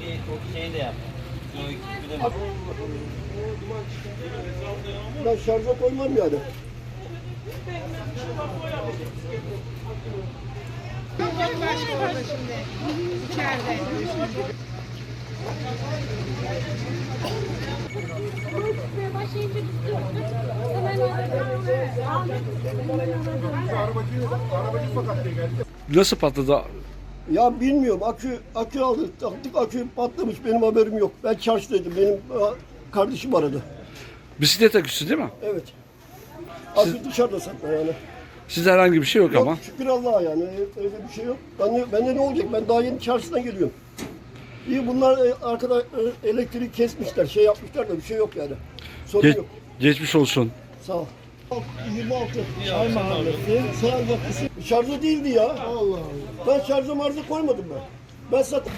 Bir şey de yap. Ben şarja koymam yani. Başlayınca tutuyor. Hemen Nasıl patladı? Ya bilmiyorum akü akü aldı taktık akü patlamış benim haberim yok. Ben çarşıdaydım benim e, kardeşim aradı. Bisiklet aküsü değil mi? Evet. Akü dışarıda satma yani. Sizde herhangi bir şey yok, Yok ama. şükür Allah'a yani öyle bir şey yok. Ben de, bende ne olacak ben daha yeni çarşıdan geliyorum. İyi bunlar e, arkada e, elektriği kesmişler şey yapmışlar da bir şey yok yani. Sorun Ge- yok. geçmiş olsun. Sağ ol. 26. Çay mahallesi. Sağ Şarjı değildi ya. Allah Allah. Ben şarjı marjı koymadım ben. Ben zaten